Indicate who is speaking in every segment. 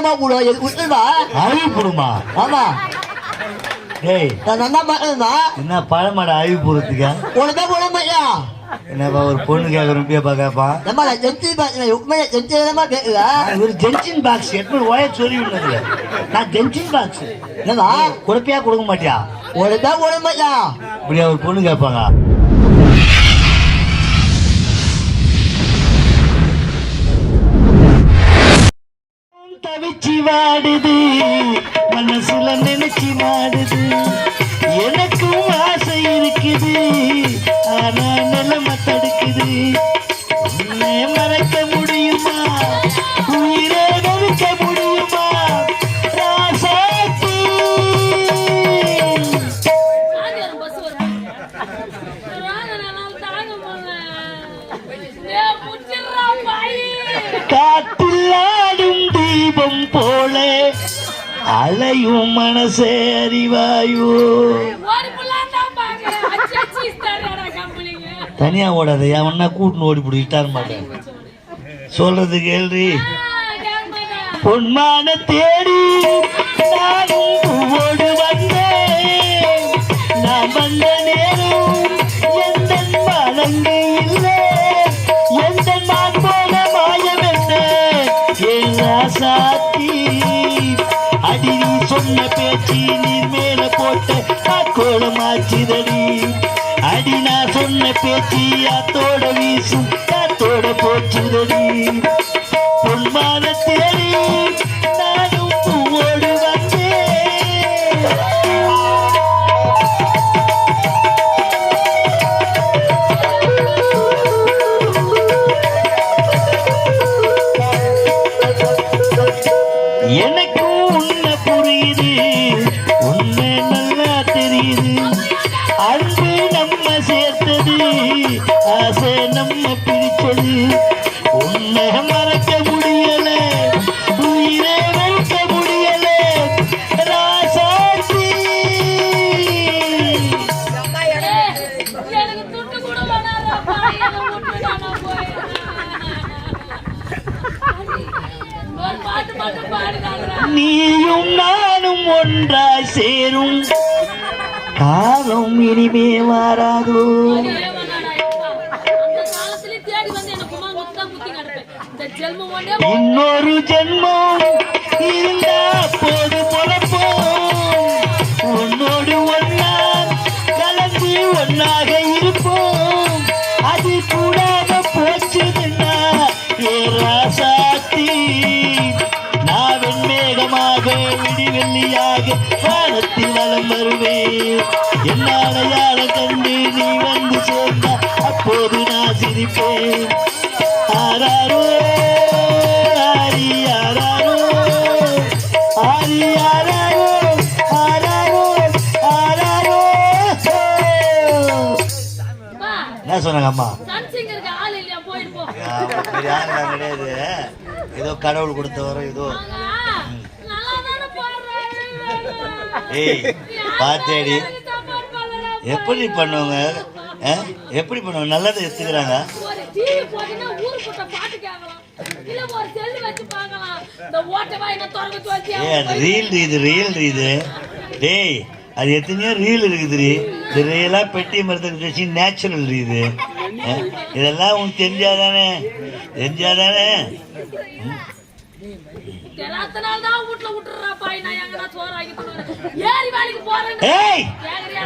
Speaker 1: என்னமா கூட
Speaker 2: அழிவு போடுமா
Speaker 1: ஆமா
Speaker 2: டேய்
Speaker 1: நான் நல்லா மாட்டேன்னா
Speaker 2: என்ன பழமாட அழிவு போடுறதுக்கா
Speaker 1: உனக்கு மாட்டியா
Speaker 2: என்னப்பா ஒரு பொண்ணு கேட்குற பேப்பா கேட்பான்
Speaker 1: நம்ம நான் ஜென்சி பார்த்தேன் உண்மையை ஜென்சிலமா கேட்குதா
Speaker 2: ஒரு ஜென்சின் பாக்ஸ் எட்நூறு ஓய சொல்லி விடுனது நான் ஜென்சின் பாக்ஸ்
Speaker 1: என்னவா
Speaker 2: கொடுப்பியா கொடுக்க மாட்டியா
Speaker 1: உனக்கு போட மாட்டியா
Speaker 2: இப்படியா ஒரு பொண்ணு கேட்பாங்க தவிச்சு வாடுது மனசுல நினைச்சு வாடுது எனக்கும் ஆசை இருக்குது ஆனா நிலைமை தடுக்குது. அலையும் மனசே அறிவாயோ. தனியா ஓடாத எவனா கூட்டுன்னு ஓடி பிடிக்கிட்டாரு மாட்டேன் சொல்றது கேள்வி. பொன்மான தேடி சொன்ன பேச்சு மேல போட்ட காக்கோளமாச்சுதடி அடி நான் சொன்ன பேச்சு அத்தோட வீசும் அத்தோட போச்சுதடி பொன்மான தேடி காலம் இனிமே
Speaker 3: ஒண்ணே
Speaker 2: இன்னொரு ஜென்மம் இருந்தா போது பொழப்போம் உன்னோடு ஒன்னா கலந்து ஒன்னாக இருப்போம். விடிவெள்ளியாக வானத்தில் வலம் வருவேன் என் அடையாளம் கண்டு நீ வந்து சேர்ந்தா அப்போது நான் சிரிப்பேன். ஆராரோ ஆரி ஆராரோ ஆரி ஆராரோ ஆராரோ ஆராரோ என்ன சொன்னாங்க அம்மா? கிடையாது. ஏதோ கடவுள் கொடுத்த வர ஏதோ ஏய்
Speaker 3: போடலடா.
Speaker 2: எப்படி பண்ணுவாங்க? எப்படி பண்ணுவாங்க? நல்லதை எடுத்துக்கிறாங்க? ரீல் இது ரீல் இது. டேய் அது எத்தனையோ ரீல் இருக்குது இது ரியலா பெட்டி மரத்துக்கு வச்சு நேச்சுரல் இது? இதெல்லாம் உனக்கு தெரிஞ்சாதானே? தெரிஞ்சாதானே?
Speaker 3: தான் விட்டுறா பாய். நான். ஏறி வேலைக்கு போறேன்.
Speaker 2: ஏய்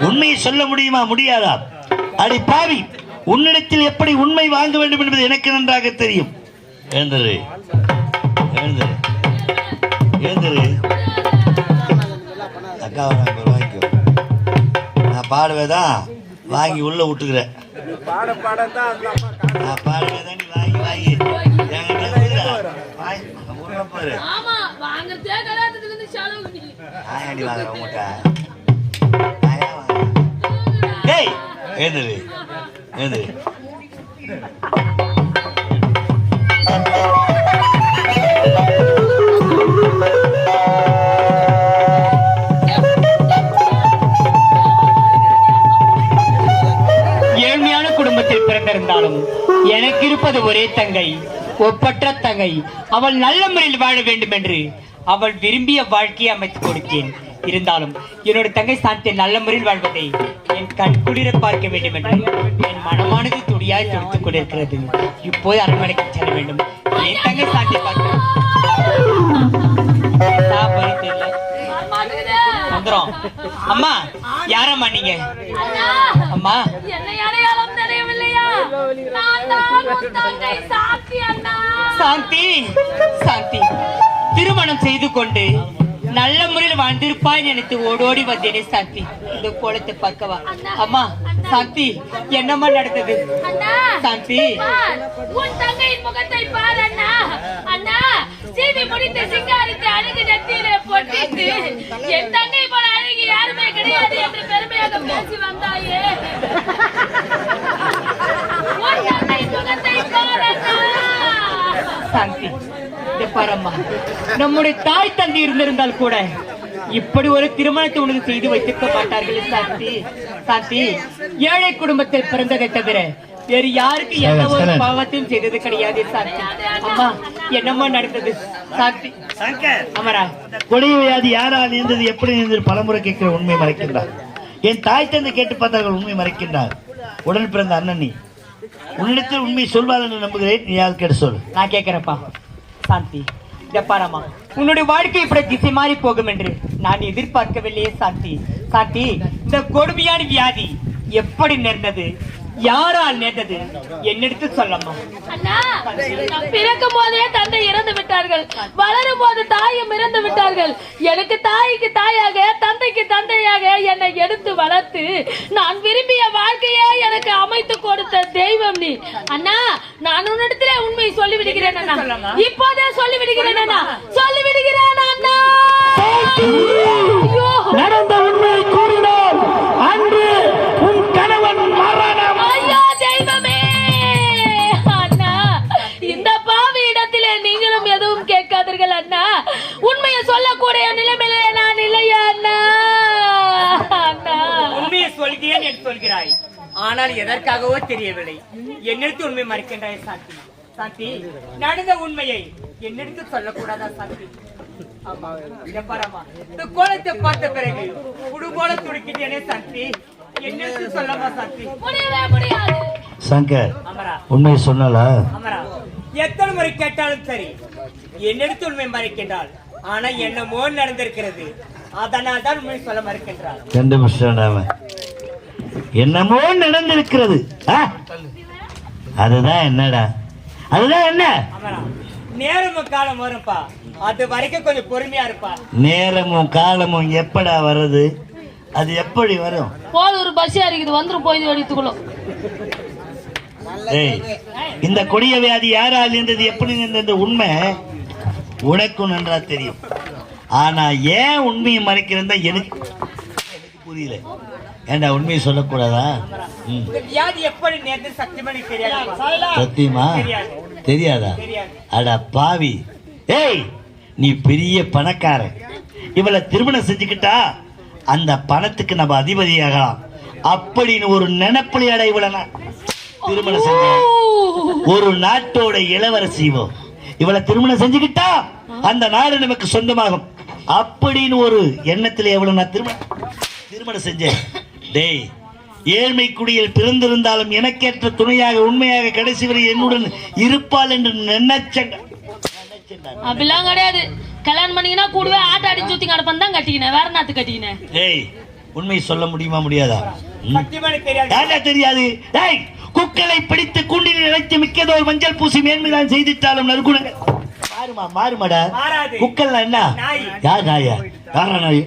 Speaker 2: உண்மையை சொல்ல முடியுமா? முடியாதா? அடி பாவி உன்னிடத்தில் எப்படி உண்மை வாங்க வேண்டும் என்பது எனக்கு நன்றாக தெரியும். எழுந்தரு. எழுந்தரு. எழுந்தரு. அக்கா வாங்கிக்கோ நான் பாடுவேதான் வாங்கி உள்ள விட்டுக்கிறேன். நான் பாடுவேதான் நீ வாங்கி. வாங்கி என்கிட்ட கொடுக்குற. வாங்கி, உள்ள பாரு.
Speaker 3: ஆமா வாங்குறதே கல்யாணத்துக்கு இருந்து செலவு
Speaker 2: ஏன்டி வாங்குறேன் உங்கள்கிட்ட நான் ஏன் வாங்குறேன் டேய் எழுந்துரு எழுந்துரு
Speaker 4: ஏழ்மையான குடும்பத்தில் பிறந்திருந்தாலும் எனக்கு இருப்பது ஒரே தங்கை. ஒப்பற்ற தங்கை. தங்கை அவள் நல்ல முறையில் வாழ வேண்டும் என்று அவள் விரும்பிய வாழ்க்கையை அமைத்துக் கொடுத்தேன். இருந்தாலும் என்னோட தங்கை சாந்தி நல்ல முறையில் வாழ்வதை என் கண் குளிர பார்க்க வேண்டும் என்று என் மனமானது துடியாய் துடித்துக் கொண்டிருக்கிறது. இப்போது அரண்மனைக்கு செல்ல வேண்டும். என் தங்கை சாந்தி பார்க்க அம்மா யாரம்மா நீங்க? அம்மா.
Speaker 3: சாந்தி
Speaker 4: சாந்தி. திருமணம் செய்து கொண்டு நல்ல முறையில் வாழ்ந்திருப்பாய் நினைத்து ஓடோடி வந்தேனே சாந்தி. இந்த கோலத்தை பார்க்கவா அம்மா சாந்தி என்னம்மா நடந்தது? சாந்தி.
Speaker 3: உன் தங்கையின் முகத்தை அண்ணா அண்ணா சீவி சிங்காரித்து அழகு நெத்தியிலே பொட்டிட்டு என் தங்கை போல அழகி யாருமே கிடையாது என்று பெருமையாக பேசி வந்தாயே உன் தங்கையின் முகத்தை பார் அண்ணா
Speaker 4: சாந்தி. இந்த பாரம்மா நம்முடைய தாய் தந்தை இருந்திருந்தால் கூட இப்படி ஒரு திருமணத்தை உனக்கு செய்து வைத்திருக்க மாட்டார்கள் சாந்தி. சாந்தி ஏழை குடும்பத்தில் பிறந்ததை தவிர வேறு யாருக்கு எந்த ஒரு பாவத்தையும் செய்தது கிடையாது சாந்தி. அம்மா என்னம்மா நடந்தது? சாந்தி.
Speaker 2: சங்கர்.
Speaker 4: அமரா.
Speaker 2: கொடிய வியாதி யாரால் இருந்தது எப்படி இருந்தது பலமுறை கேட்கிற உண்மை மறைக்கின்றார். என் தாய் தந்தை கேட்டு பார்த்தார்கள் உண்மை மறைக்கின்றார். உடன் பிறந்த அண்ணன் நீ. உன்னிடத்தில் உண்மை சொல்வார் என்று நம்புகிறேன். நீ யாரு கேட்டு சொல்
Speaker 4: நான் கேட்கிறப்பா சாந்தி. இத உன்னுடைய வாழ்க்கை இப்படி திசை மாறி போகும் என்று நான் எதிர்பார்க்கவில்லையே சாந்தி. சாந்தி இந்த கொடுமையான வியாதி எப்படி நேர்ந்தது? யாரால் நேர்ந்தது என்னெடுத்து சொல்லம்மா.
Speaker 3: பிறக்கும் போதே தந்தை இறந்து விட்டார்கள். வளரும் போது தாயும் இறந்து விட்டார்கள். எனக்கு தாய்க்கு தாயாக தந்தைக்கு தந்தையாக என்னை எடுத்து வளர்த்து நான் விரும்பிய வாழ்க்கையே எனக்கு அமைத்து கொடுத்த தெய்வம் நீ. அண்ணா நான் உன்னிடத்திலே உண்மையை சொல்லி விடுகிறேன் அண்ணா இப்போதே சொல்லி விடுகிறேன் அண்ணா. சொல்லி விடுகிறேன் அண்ணா ஐயோ.
Speaker 2: நடந்த உண்மையை கூறினோம் அன்று
Speaker 3: உண்மையை சொல்லக்கூடிய நிலைமையிலே நான் இல்லையா அண்ணா. அண்ணா.
Speaker 4: உண்மையை சொல்கிறேன் என்று சொல்கிறாய். ஆனால் எதற்காகவோ தெரியவில்லை. என்னெடுத்து உண்மை மறைக்கின்றாய் சாந்தி. சாந்தி நடந்த உண்மையை என்னெடுத்து சொல்லக்கூடாதா சாந்தி? ஆமா இந்த கோலத்தை பார்த்த பிறகு குடு போல துடிக்கிட்டேனே சாந்தி. என்னெடுத்து சொல்லமா சாந்தி?
Speaker 2: சங்கர் சொன்னாலா
Speaker 4: எத்தனை முறை கேட்டாலும் சரி என்னெடுத்து உண்மை மறைக்கின்றாள். ஆனா என்னமோ நடந்திருக்கிறது. அதனால் தான் உண்மை சொல்ல மறுக்கின்றாள்
Speaker 2: கண்டுபிடிச்சான் என்னமோ நடந்திருக்கிறது. ஆ? அதுதான் என்னடா? அதுதான் என்ன?
Speaker 4: நேரமும் காலம் வரும்பா. அது வரைக்கும் கொஞ்சம் பொறுமையா இருப்பா.
Speaker 2: நேரமும் காலமும் எப்படா வருது? அது எப்படி வரும்?
Speaker 3: போது ஒரு பஸ் இருக்குது வந்துரும் போய் எடுத்துக்கொள்ள.
Speaker 2: ஏய் இந்த கொடிய வியாதி யாரால் இருந்தது எப்படி இருந்தது உண்மை? உனக்கும் நன்றா தெரியும். ஆனா ஏன் உண்மையை மறைக்கிறதா எனக்கு எனக்கு புரியல. ஏண்டா உண்மையை சொல்லக்கூடாதா? சத்தியமா?
Speaker 4: தெரியாது.
Speaker 2: அட பாவி. ஏய் நீ பெரிய பணக்காரன். இவளை திருமணம் செஞ்சுக்கிட்டா அந்த பணத்துக்கு நம்ம அதிபதியாகலாம். அப்படின்னு ஒரு நினைப்புலையாட இவளை திருமணம் செஞ்சேன். ஒரு நாட்டோட இளவரசி இவோ. இவளை திருமணம் செஞ்சுக்கிட்டா அந்த நாடு நமக்கு சொந்தமாகும். அப்படின்னு ஒரு எண்ணத்துல எவ்வளவு நான் திருமணம் திருமணம் செஞ்சேன். டேய் ஏழ்மை குடியில் பிறந்திருந்தாலும் எனக்கேற்ற துணையாக உண்மையாக கடைசி வரை என்னுடன் இருப்பாள் என்று நினைச்சேன். நினைச்சேன்
Speaker 3: அப்படிலாம் கிடையாது. கல்யாணம் பண்ணீங்கன்னா கூடவே ஆட்ட அடி சுத்தி கிடப்பன் தான் கட்டிக்கினேன். வேற நாத்து கட்டிக்கினேன்?
Speaker 2: ஏய் உண்மை சொல்ல முடியுமா முடியாதா?
Speaker 4: தெரியாது.
Speaker 2: ஏய் குக்களை பிடித்து கூண்டில் இணைத்து மிக்கதோர் மஞ்சள் பூசி மேன்மைதான் செய்திட்டாலும் நற்குணங்கள். மாறுமா மாறுமாடா?
Speaker 4: மாறாது.
Speaker 2: குக்கல்னா என்ன?
Speaker 4: நாய்.
Speaker 2: யார் நாயா? யாரா நாய்?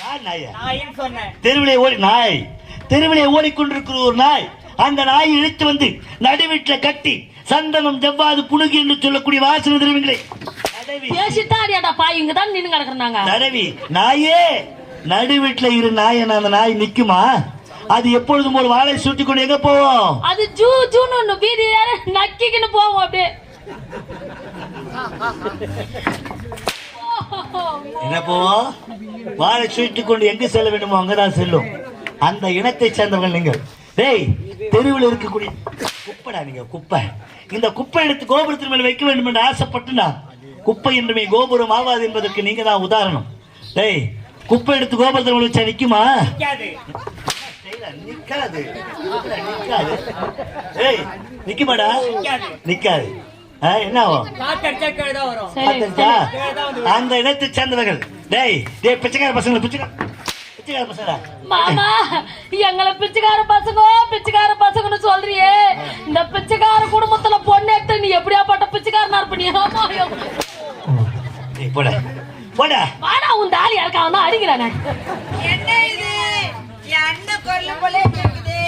Speaker 2: யார் நாயா? தெருவிலே ஓடி நாய். தெருவிலே ஓடிக்கொண்டிருக்கிற ஒரு நாய் அந்த நாயை இழுத்து வந்து நடுவீட்டில் கட்டி சந்தனம் ஜவ்வாது புணுகு என்று சொல்லக்கூடிய வாசனை திரவியங்களை தடவி.
Speaker 3: பேசிட்டா அடியாடா பாய் இங்க தான் நின்னு கிடக்குறாங்க.
Speaker 2: தடவி. நாயே நடுவீட்டுல இரு நாய் அந்த நாய் நிக்குமா? அது எப்பொழுதும் ஒரு வாழை சுட்டி கொண்டு எங்க போவோம்?
Speaker 3: அது ஜூ ஜூன்னு வீதி நக்கிக்கின்னு போவோம் அப்படியே.
Speaker 2: என்ன போவோம் வாழை சுட்டி கொண்டு எங்க செல்ல வேண்டுமோ அங்கதான் செல்லும். அந்த இனத்தை சேர்ந்தவர்கள் நீங்கள். டேய் தெருவில் இருக்கக்கூடிய குப்பைடா நீங்க குப்பை. இந்த குப்பை எடுத்து கோபுரத்தின் மேல் வைக்க வேண்டும் என்று ஆசைப்பட்டுனா குப்பை என்றுமே கோபுரம் ஆகாது என்பதற்கு நீங்க தான் உதாரணம். டேய் குப்பை எடுத்து கோபுரத்தின் மேல் வச்சா நிக்குமா?
Speaker 4: நிக்காது.
Speaker 2: நிக்காது. நிக்குமாடா?
Speaker 4: நிக்காது.
Speaker 2: என்ன ஆகும். அந்த இனத்தை சேர்ந்தவர்கள். டேய் டேய் பிச்சைக்கார பசங்க பிச்சைக்கார பிச்சைக்கார பசங்களா?
Speaker 3: மாமா எங்களை பிச்சைக்கார பசங்க பிச்சைக்கார பசங்கன்னு சொல்றியே. இந்த பிச்சைக்கார குடும்பத்துல பொண்ணு எடுத்து நீ எப்படியாப்பட்ட பிச்சைக்காரனா இருப்ப ஆமா
Speaker 2: டேய் போடா. போடா.
Speaker 3: வாடா உன் தாலி அடிக்கிறானே
Speaker 5: என்ன இது? என் அண்ணன் குரல் போல கேக்குது.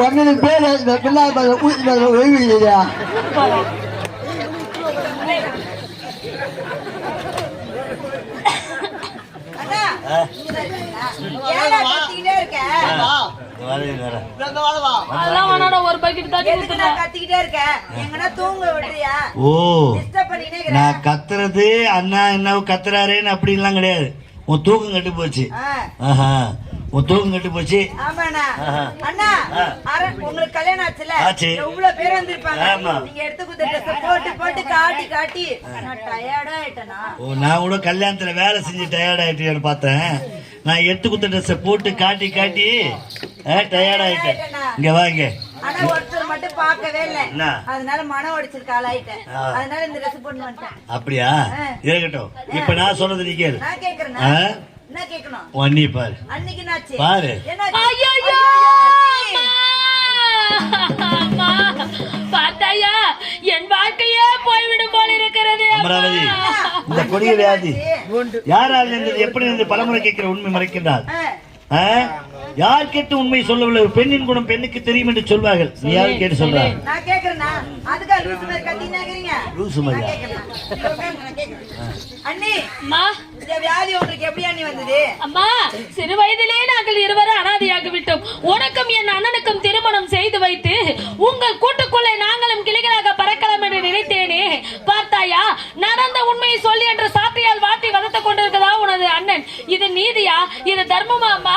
Speaker 1: ஒன்னு பேர் பிள்ளை ஊசி.
Speaker 3: அதெல்லாம் வேணாடா ஒரு பக்கெட் தண்ணி
Speaker 5: கத்திக்கிட்டே தூங்க விடுறியா?
Speaker 2: ஓ. நான் கத்துறது அண்ணா என்ன கத்துறாருன்னு அப்படின்லாம் கிடையாது. உன் தூக்கம் கட்டு போச்சு. ஆஹா. தூக்கம் கட்டு போச்சு.
Speaker 5: அண்ணா உங்களுக்கு கல்யாணம் ஆச்சுல
Speaker 2: ஆச்சு.
Speaker 5: எவ்வளவு பேர் வந்திருப்பாங்க?
Speaker 2: ஆமா.
Speaker 5: நீங்க எடுத்து கொடுத்த ட்ரெஸ் போட்டு போட்டு காட்டி காட்டி. நான் டயர்டா ஆயிட்டேனா
Speaker 2: ஓ நான் கூட கல்யாணத்துல வேலை செஞ்சு டயர்ட் ஆயிட்டேன்னு பார்த்தேன். நான் எடுத்து குத்த ட்ரெஸ்ஸை போட்டு காட்டி காட்டி டயர்ட் ஆயிட்டேன். இங்க வா இங்க.
Speaker 5: ஆனா ஒருத்தர் மட்டும் பார்க்கவே இல்ல? அதனால இந்த ட்ரெஸ் போட்டு வந்துட்டேன்.
Speaker 2: அப்படியா. இருக்கட்டும். இப்ப நான் சொல்றது நீ கேளு.
Speaker 5: நான் கேக்குறேன்? என்ன கேட்கணும்?
Speaker 2: பாரு.
Speaker 5: அன்னைக்கு
Speaker 2: பாரு.
Speaker 3: ஐயோ பார்த்தாயா என் வாழ்க்கையே போய்விடும் போல இருக்கிறது
Speaker 2: அமராவதி இந்த கொடிய வியாதி. யாரால் இருந்தது எப்படி இருந்து பலமுறை கேட்கிற உண்மை மறைக்கின்றார்? யார் கேட்டு உண்மை சொல்லவில்லை? பெண்ணின் குணம் பெண்ணுக்கு தெரியும் என்று சொல்வார்கள். நீ யாரும் கேட்டு சொல்ற?
Speaker 5: நான் கேக்குறேன்னா அதுக்கா லூசு மாதிரி
Speaker 3: அம்மா
Speaker 5: இந்த வியாதி உங்களுக்கு எப்படி அண்ணி வந்தது?
Speaker 3: அம்மா சிறு வயதிலே நாங்கள் இருவரும் அனாதையாகி விட்டோம் உனக்கும் என் அண்ணனுக்கும் திருமணம் செய்து வைத்து உங்கள் கூட்டுக்குள்ளே நாங்களும் கிளிகளாக பறக்கலாம் என்று நினைத்தேனே. பார்த்தாயா நடந்த உண்மையை சொல்லி என்று சாத்தியால் வாட்டி வளர்த்துக் கொண்டிருக்கதா உனது அண்ணன்? இது நீதியா? இது தர்மமா அம்மா?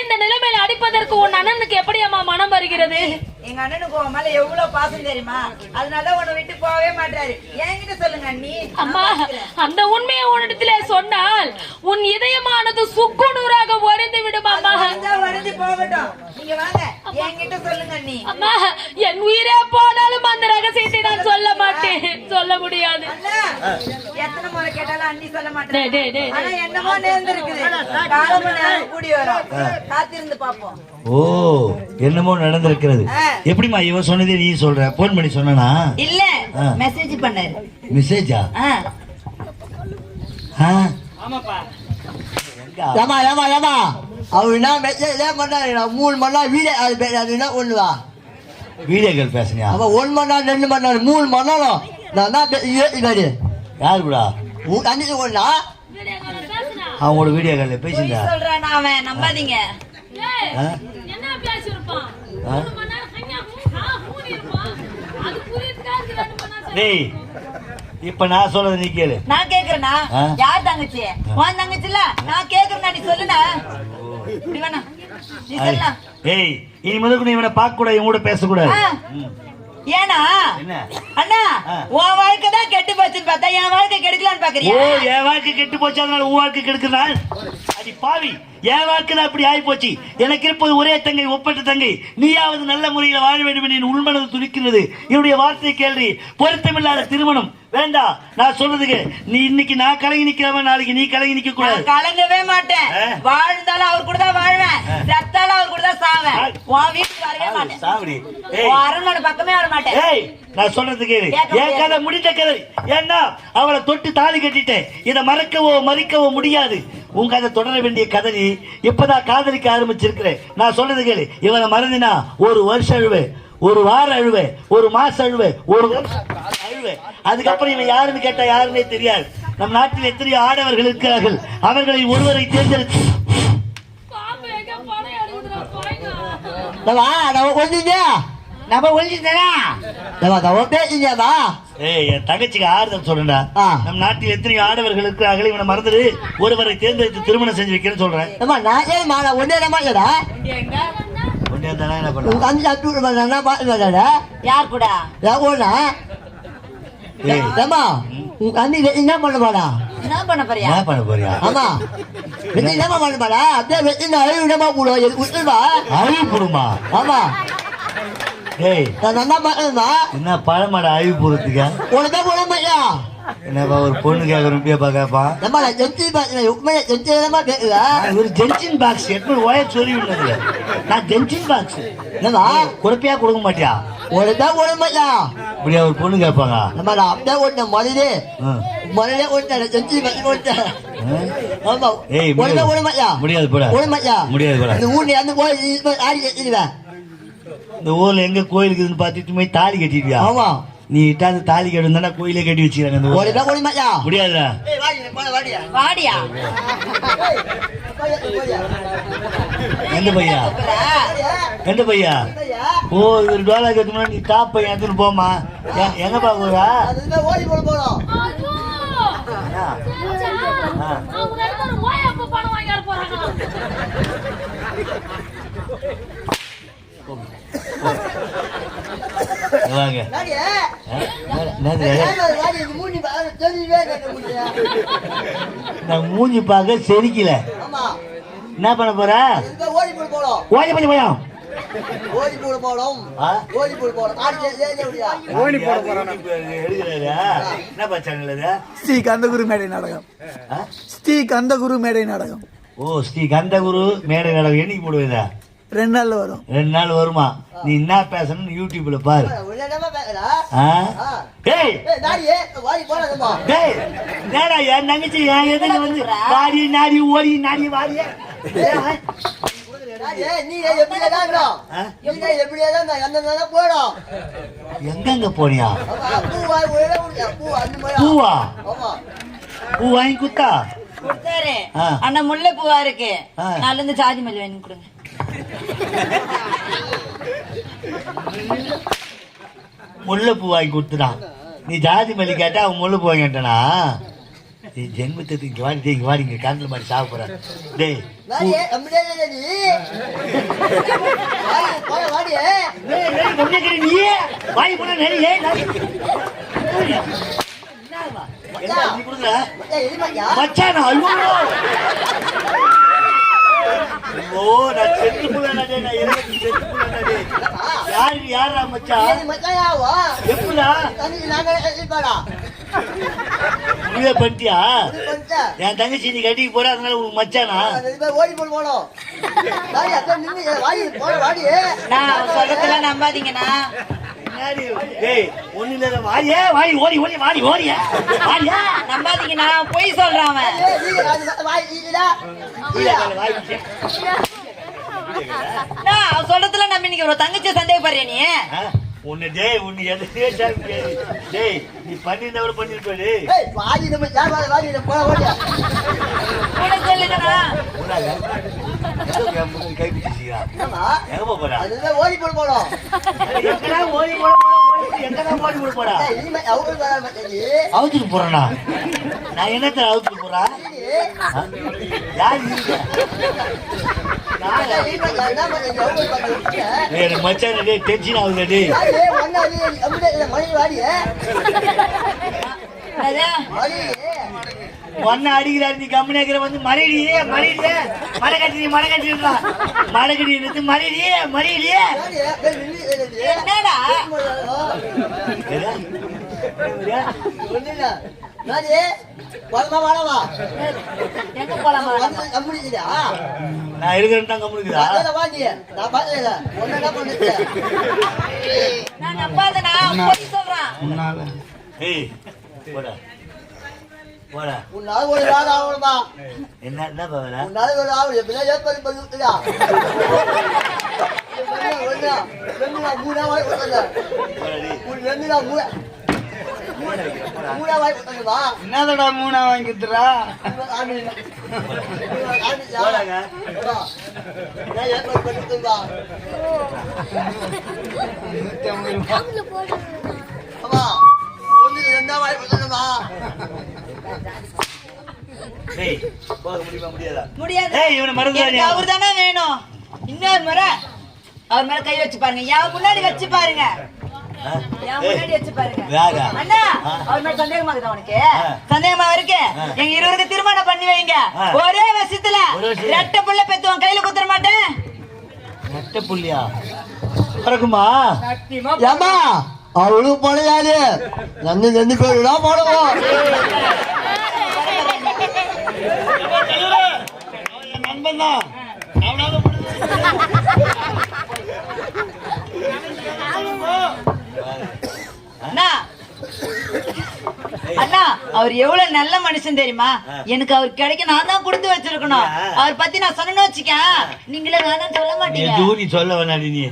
Speaker 3: இந்த நிலைமையில் அடிப்பதற்கு உன் அண்ணனுக்கு எப்படி அம்மா மனம் வருகிறது?
Speaker 5: எங்க அண்ணனுக்கு உன் மேல எவ்வளவு பாசம் தெரியுமா? அதனால உன்னை விட்டு போகவே மாட்டாரு என்கிட்ட சொல்லுங்க அண்ணி
Speaker 3: அம்மா அந்த உண்மையை உன்னிடத்திலே சொன்னால் உன் இதயமானது சுக்குநூறாக உடைந்து விடும் அம்மா.
Speaker 5: வந்தா வளைஞ்சு போகட்டும். நீங்க வாங்க. என்கிட்ட சொல்லுங்க அண்ணி
Speaker 3: அம்மா என் உயிரே போனாலும் அந்த ரகசியத்தை நான் சொல்ல மாட்டேன். சொல்ல முடியாது.
Speaker 5: அண்ணா எத்தனை முறை கேட்டாலும் அண்ணி சொல்ல மாட்டேன்.
Speaker 3: டேய், டேய்,
Speaker 5: ஆனா என்னமோ நேர்ந்திருக்குது. காலமும் நேரம் கூடி வரும். காத்திருந்து பாப்போம்.
Speaker 2: ஓ என்னமோ நடந்திருக்கிறது.
Speaker 5: ஆ.
Speaker 2: எப்படிம்மா இவன் சொன்னதே நீ சொல்ற? போன் பண்ணி சொன்னா
Speaker 5: இல்ல. மெசேஜ் பண்ணாரு.
Speaker 2: மெசேஜா ஆ?
Speaker 4: ஆமாப்பா?
Speaker 1: ஏமா ஏமா ஏமா அவர் என்ன மெசேஜ் பண்ணாரு? மூணு மணி நேரம் வீடியோ அது அது என்ன ஒண்ணுவா
Speaker 2: வீடியோ கால் பேசுனியா?
Speaker 1: அவன் ஒன் மணி நேரம் ரெண்டு மணி நேரம் மூணு மணி நேரம். நான் தான்
Speaker 2: யாரு கூட?
Speaker 1: தண்ணிக்கு ஒண்ணா?
Speaker 2: அவங்களோட வீடியோ காலில் பேசியிருந்தா
Speaker 5: சொல்றான் அவன்? நம்பாதீங்க
Speaker 3: ஏய்,
Speaker 2: ஆ?
Speaker 3: என்ன பேசியிருப்பான்
Speaker 2: ஆ?
Speaker 3: மூணு மணி நேரம் கன்யா மூ- ஆ, மூடி இருப்பான். அது புரியுதுக்கா, இது ரெண்டு மணி நேரம்
Speaker 2: டேய் இப்ப நான் சொல்றது நீ கேளு.
Speaker 5: நான் கேக்குறேனா. யார் தங்கச்சி? உன் தங்கச்சில? நான் கேக்குறேன் நீ சொல்லுனா இப்படி வேணா நீ சொல்லலாம்
Speaker 2: ஏய் இனி முதல் நீ இவனை பார்க்க கூடாது இவன் கூட பேசக்கூடாது.
Speaker 5: ஆ.
Speaker 2: ம்.
Speaker 5: ஏனா அண்ணா. உன் வாழ்க்கை தான் கெட்டு போச்சுன்னு பார்த்தா என் வாழ்க்கை கெடுக்கலான்னு பாக்குறியா
Speaker 2: என் வாழ்க்கை கெட்டு போச்சு அதனால உன் வாழ்க்கை கெடுக்கிறாள் அடி பாவி. என் வாழ்க்கை தான் அப்படி ஆகி போச்சு எனக்கு இருப்பது ஒரே தங்கை ஒப்பற்ற தங்கை. நீயாவது நல்ல முறையில் வாழ வேண்டும் என்று என் உள்மனது துடிக்கிறது. என்னுடைய வார்த்தை கேள்வி. பொருத்தமில்லாத திருமணம். வேண்டாம் நான் சொல்றதுக்கு நீ இன்னைக்கு நான் கலங்கி நிக்கிறவன் நாளைக்கு நீ கலங்கி நிக்க கூடாது
Speaker 5: கலங்கவே மாட்டேன். வாழ்ந்தாலும் அவர் கூட தான் வாழ்வேன். செத்தாலும் அவர் கூட தான் சாவேன். உன் வீட்டுக்கு வரவே மாட்டேன்.
Speaker 2: சாவடி. ஏய்.
Speaker 5: உன் அரண்மனை பக்கமே வர மாட்டேன்.
Speaker 2: ஏய் நான் சொல்றது கேளு.
Speaker 5: கேட்க
Speaker 2: என் கதை முடிந்த கதை. ஏன்னா அவளை தொட்டு தாலி கட்டிட்டேன். இதை மறக்கவோ மறிக்கவோ முடியாது. உன் கதை தொடர வேண்டிய கதை நீ இப்பதான் காதலிக்க ஆரம்பிச்சிருக்கிறேன். நான் சொல்றது கேளு. இவனை மறந்தினா ஒரு வருஷம் அழுவேன் ஒரு வாரம் அழுவேன் ஒரு மாசம் அழுவேன் ஒரு வருஷம் அழுவேன் அதுக்கப்புறம் இவன் யாருன்னு கேட்டா யாருன்னே தெரியாது. நம் நாட்டில் எத்தனையோ ஆடவர்கள் இருக்கிறார்கள். அவர்களை ஒருவரை தேர்ந்தெடுத்து
Speaker 3: பாம்பு
Speaker 1: நம்ம
Speaker 5: ஒழிஞ்சுதானா
Speaker 1: நம்ம நம்ம பேசுங்கம்மா
Speaker 2: ஏய் என் தங்கச்சிக்கு ஆறுதல் சொல்றேன்டா.
Speaker 1: ஆ.
Speaker 2: நம் நாட்டில் எத்தனையோ ஆடவர்கள் இருக்கிறார்கள் இவனை மறந்துடு ஒருவரை தேர்ந்தெடுத்து திருமணம் செஞ்சு வைக்கிறேன்னு சொல்றேன்.
Speaker 1: நம்ம நான் ஏன் நான் ஒன்னே நம்ம இல்லடா?
Speaker 2: ஒன்றே தானே என்ன பண்ண?
Speaker 1: தம்பி சாப்பிட்டு விட பார்த்து மாட்டாடா
Speaker 5: யார் கூட?
Speaker 1: ஓனா
Speaker 2: ஏய்.
Speaker 1: ஏமா உன் தம்பி வெட்டி என்ன பண்ண மாடா
Speaker 5: என்ன பண்ண போறியா?
Speaker 2: என்ன பண்ண போறியா?
Speaker 1: ஆமா. என்னமா பண்ண மாடா அப்படியே வெட்டி அழிவு விடமா போடுவோம்
Speaker 2: அழிவு போடுமா?
Speaker 1: ஆமா.
Speaker 2: ஏய்.
Speaker 1: நான் நல்லா பார்க்கணுமா
Speaker 2: என்ன பழமாடா அழிவு போடுறதுக்கு
Speaker 1: உனக்கு போட மாட்டியா?
Speaker 2: என்னப்பா ஒரு பொண்ணு கேட்க
Speaker 1: நம்ம நான் ஜென்சி பார்க்கல உண்மையை ஜென்சி தானமா கேட்குதா
Speaker 2: ஒரு ஜென்சின் பாக்ஸ் எட்நூறு ஓய சொல்லி விடுறது நான் ஜென்சின் பாக்ஸ்
Speaker 1: என்னமா
Speaker 2: கொடுப்பியா கொடுக்க மாட்டியா?
Speaker 1: உனக்கு போட மாட்டியா?
Speaker 2: இப்படியா ஒரு பொண்ணு கேட்பாங்க?
Speaker 1: நம்ம நான் அப்படியே ஓட்டினேன் முதலே. முதலே ஓட்டினேன் ஜென்சி பார்த்து ஓட்டினேன்? ஆமா.
Speaker 2: ஏய், முடியாது.
Speaker 1: போட
Speaker 2: முடியாது, போடா. முடியாது, போடா.
Speaker 1: இந்த ஊர்ல அந்த போய் ஆடி கட்டிடுவேன்
Speaker 2: இந்த ஊர்ல எங்க கோயில் இருக்குதுன்னு பார்த்துட்டு போய் தாலி கட்டிடுவியா
Speaker 1: ஆமா.
Speaker 2: நீ இட்டாந்து தாலி கட்டுனா கோயிலே கட்டி வச்சுக்கிறாங்க இந்த
Speaker 1: உனக்கு போட மாட்டியா
Speaker 2: முடியாதுடா.
Speaker 1: ஏய் வாடி போட வாடியா.
Speaker 5: வாடியா?
Speaker 2: எந்த பையா? எந்த பையா? ஓ இவர் டோலா கட்டுமா நீ டாப் பையன் எடுத்துன்னு போமா எங்க பாக்குறா
Speaker 1: ஓடி போட போறோம்.
Speaker 3: பணம் போறாங்களாம்.
Speaker 2: வாங்க. நான் மூஞ்சி பார்க்க செரிக்கல.
Speaker 1: ஆமா.
Speaker 2: என்ன பண்ண போற?
Speaker 1: ஓடி
Speaker 2: போயா?
Speaker 1: ஓடி போட போறோம்.
Speaker 2: ஆ?
Speaker 1: ஓடி போட போறோம் ஆடி ஏன் முடியா
Speaker 2: ஓடி போட போறான். எடுக்கிறாரா என்ன பச்சாங்கல்ல இது?
Speaker 6: ஸ்ரீ கந்தகுரு மேடை நாடகம்.
Speaker 2: ஆ?
Speaker 6: ஸ்ரீ கந்தகுரு மேடை நாடகம்.
Speaker 2: ஓ ஸ்ரீ கந்தகுரு மேடை நடவு என்னைக்கு போடுவதா
Speaker 6: ரெண்டு நாள்ல வரும்.
Speaker 2: ரெண்டு நாள் வருமா? நீ என்ன பேசணும்னு யூடியூப்ல பாரு. என்னடா என் தங்கச்சி என் எதிரில வந்து வாடி நாடி ஓடி நாடி வாடி?
Speaker 1: நாடியே நீ எப்படி தான்
Speaker 2: ஆ?
Speaker 1: நீ எப்படி தான் அந்த தானே போடும்
Speaker 2: எங்கெங்க போனியா? பூவா? பூ வாங்கி குத்தா?
Speaker 5: கொடுத்தாரு. அண்ணா முல்லை பூவா இருக்கு.
Speaker 2: ஆ.
Speaker 5: நாலுல இருந்து ஜாதி மல்லி வேணும் கொடுங்க.
Speaker 2: முல்லைப்பூ வாங்கி கொடுத்துட்டான் நீ ஜாதி மல்லி கேட்டா அவன் முல்லைப்பூ வாங்கி கேட்டானா நீ ஜென்மத்துக்கு இங்க வாடி இங்க வாடி இங்க கண்ணில் மாதிரி சாப்பிட போற. டேய்
Speaker 1: நீ.
Speaker 2: வாங்கி போனா நடி ஏய் நடி. என்னம்மா? என்ன நீ கொடுக்குற? மச்சானா ஐயோ ஐயோ நான் செத்து புள்ளடா டேய் நான் இறங்கி செத்து யாரு யாரா மச்சான்?
Speaker 1: ஏய் மச்சாயாவா
Speaker 2: எப்படா
Speaker 1: தண்ணி நாங்க
Speaker 2: முடிவே பண்ணிட்டியா? என் தங்கச்சி நீ கட்டிக்கு போற அதனால உனக்கு மச்சானா?
Speaker 1: ஓடி போட போனோம்
Speaker 5: நான் அவன் சொல்றதெல்லாம் நம்பாதீங்கண்ணா.
Speaker 2: டேய் ஒண்ணு இல்ல. வாடியே வாடி ஓடி ஓடி வாடி ஓடியா. வாடியா
Speaker 5: நம்பாதீங்கண்ணா பொய் சொல்றான் அவன்.
Speaker 1: ஏய் நீ அது வாடி இல்லடா
Speaker 2: கீழே கால வாடி வச்சு.
Speaker 5: அண்ணா, அவன் சொல்றதுல நம்ம இன்னைக்கு ஒரு தங்கச்சியை சந்தேகப்படுறியா நீ?
Speaker 2: உன்னை டேய் உன்னை எதுக்கே சார் முடியாது. டேய் நீ பண்ணிருந்தவரை பண்ணிருப்ப டேய்
Speaker 1: ஏய் வாடி நம்ம யார் வாடி வாடி போட வாடியா ஓடி போட
Speaker 2: எங்கடா ஓடி போட அவுத்துட்டு போறேனா? நான் என்னத்துல அவுத்துட்டு போறா? ஆ? யார்? மச்சான் டேய் டென்ஷன் ஆகுது?
Speaker 1: வாடி
Speaker 2: ஒன்னு அடிக்கிறாரு நீ கம்முனு இருக்கிற வந்து மறையிடியே மறையிடியே மழை கட்டி மழை கட்டிடுறா. மழை கட்டி எடுத்து
Speaker 1: ஏய் நின்னு
Speaker 5: என்னடா?
Speaker 2: நான் இருக்கிறேன் தான் கம்முனுக்குதா
Speaker 1: நான் ஒண்ணு என்ன பண்ணுச்சு
Speaker 5: நான் நம்பாதண்ணா பொய் சொல்றான்.
Speaker 2: ஏய் போடா. போடா.
Speaker 1: உன்னால ஒரு நாள் ஆகணுமா
Speaker 2: என்ன என்ன பாவல
Speaker 1: உன்னால ஒரு ஆள் எப்படியா ஏற்பாடு பண்ணி விட்டுதா ஒண்ணா ரெண்டு மூணா வாய் ஒரு
Speaker 6: என்னதடா மூணா வாங்கி கொடுத்துறா
Speaker 2: போடாங்க
Speaker 1: ஏற்பாடு பண்ணி விட்டுதா ஆமா ஒண்ணு ரெண்டா வாய் கொடுத்தா
Speaker 2: ஏய் போக முடியுமா முடியாதா.
Speaker 5: முடியாது
Speaker 2: ஏய் இவனை மறந்துடாதே.
Speaker 5: எனக்கு அவர் தானே வேணும். இன்னொரு முறை. அவர் மேல கை வச்சு பாருங்க. முன்னாடி வச்சு பாருங்க. சந்தேகமா இருக்கு? எங்க இருவருக்கு திருமணம் பண்ணி வைங்க. ஒரே வருஷத்துல? ரெட்டை புள்ள பெத்து உன் கையில குத்துற மாட்டேன்.
Speaker 2: நட்ட புள்ளியா? பிறகுமா
Speaker 1: ஏமா நந்து நந்து கோயிலா போடுவோம்
Speaker 2: நண்பன் தான். அவனால
Speaker 5: அண்ணா. அண்ணா அவர் எவ்வளவு நல்ல மனுஷன் தெரியுமா? எனக்கு அவர் கிடைக்க நான் தான் கொடுத்து வச்சிருக்கணும். அவர் பத்தி நான் சொன்னேன்னு வச்சுக்க நீங்களே வேணாம் சொல்ல மாட்டீங்க.
Speaker 2: சொல்ல வேணாடி நீ.